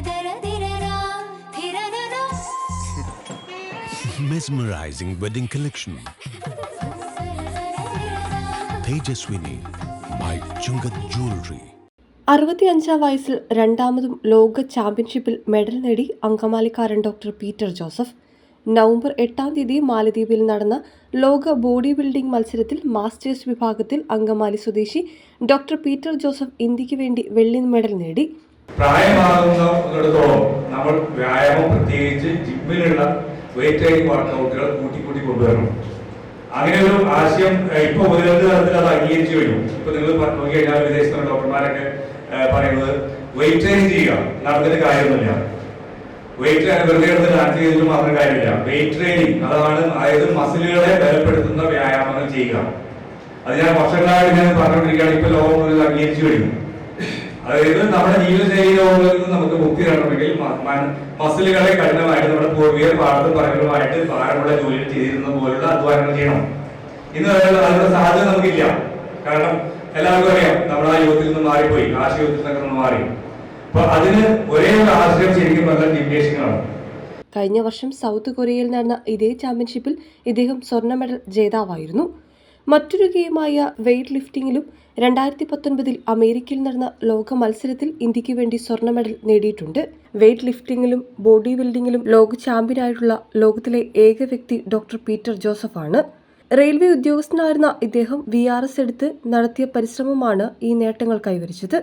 Dhara wedding collection Tejaswini by Chungath Jewelry. അറുപത്തിയഞ്ചാം വയസ്സിൽ രണ്ടാമതും ലോക ചാമ്പ്യൻഷിപ്പിൽ മെഡൽ നേടി അങ്കമാലിക്കാരൻ ഡോക്ടർ പീറ്റർ ജോസഫ്. നവംബർ എട്ടാം തീയതി മാലദ്വീപിൽ നടന്ന ലോക ബോഡി ബിൽഡിംഗ് മത്സരത്തിൽ മാസ്റ്റേഴ്സ് വിഭാഗത്തിൽ അങ്കമാലി സ്വദേശി ഡോക്ടർ പീറ്റർ ജോസഫ് ഇന്ത്യയ്ക്ക് വേണ്ടി വെള്ളി മെഡൽ നേടി. പ്രായമാകുന്നിടത്തോളം നമ്മൾ വ്യായാമം പ്രത്യേകിച്ച് ജിമ്മിലുള്ള വെയിറ്റ് ട്രെയിനിങ് വർക്കൗട്ടുകൾ കൂട്ടി കൂട്ടി കൊണ്ടുവരണം. അങ്ങനെ ഒരു ആശയം ഇപ്പൊ മുതലെന്ത് തലത്തിൽ അത് അംഗീകരിച്ചു കഴിഞ്ഞു. ഇപ്പൊ നിങ്ങൾ നോക്കിക്കഴിഞ്ഞാൽ വിദേശത്തുള്ള ഡോക്ടർമാരൊക്കെ പറയുന്നത് വെയിറ്റ് ട്രെയിൻ ചെയ്യുക നടന്നിട്ട് കാര്യമൊന്നുമില്ല. വെയിറ്റ് വെറുതെ എടുത്ത് ഡാൻസ് ചെയ്തിട്ട് മാത്രം കാര്യമില്ല. വെയിറ്റ് ട്രെയിനിങ് അതാണ് അതായത് മസിലുകളെ ബലപ്പെടുത്തുന്ന വ്യായാമങ്ങൾ ചെയ്യുക. അത് ഞാൻ വർഷങ്ങളായിട്ട് ഞാൻ പറഞ്ഞുകൊണ്ടിരിക്കുകയാണ് ഇപ്പൊ ലോകം മുതൽ അംഗീകരിച്ചു കഴിഞ്ഞു. അതായത് നമ്മുടെ ജീവിതശൈലി നിന്ന് നമുക്ക് മുക്തി നേടണമെങ്കിൽ മസിലുകളെ കഠിനമായിട്ട് നമ്മുടെ പൂർവികർ പാടത്തും പറകളുമായിട്ട് ഭാരമുള്ള ജോലി ചെയ്തിരുന്ന പോലുള്ള അധ്വാനങ്ങൾ ചെയ്യണം. ഇന്ന് അതിനുള്ള സാധ്യത നമുക്കില്ല. കാരണം എല്ലാവർക്കും അറിയാം നമ്മൾ ആ യുഗത്തിൽ നിന്ന് മാറിപ്പോയി ആശയത്തിൽ നിന്നൊക്കെ നമ്മൾ മാറി. അപ്പൊ അതിന് ഒരേ ഒരു ആശ്രയം ശരിക്കും പറഞ്ഞാൽ ജിംനേഷ്യങ്ങളാണ് കഴിഞ്ഞ വർഷം സൗത്ത് കൊറിയയിൽ നടന്ന ഇതേ ചാമ്പ്യൻഷിപ്പിൽ ഇദ്ദേഹം സ്വർണ മെഡൽ ജേതാവായിരുന്നു. മറ്റൊരു ഗെയിമായ വെയ്റ്റ് ലിഫ്റ്റിംഗിലും രണ്ടായിരത്തി പത്തൊൻപതിൽ അമേരിക്കയിൽ നടന്ന ലോക മത്സരത്തിൽ ഇന്ത്യയ്ക്ക് വേണ്ടി സ്വർണ മെഡൽ നേടിയിട്ടുണ്ട്. വെയ്റ്റ് ലിഫ്റ്റിംഗിലും ബോഡി ബിൽഡിംഗിലും ലോക ചാമ്പ്യനായിട്ടുള്ള ലോകത്തിലെ ഏക വ്യക്തി ഡോക്ടർ പീറ്റർ ജോസഫാണ്. റെയിൽവേ ഉദ്യോഗസ്ഥനായിരുന്ന ഇദ്ദേഹം വി എടുത്ത് നടത്തിയ പരിശ്രമമാണ് ഈ നേട്ടങ്ങൾ കൈവരിച്ചത്.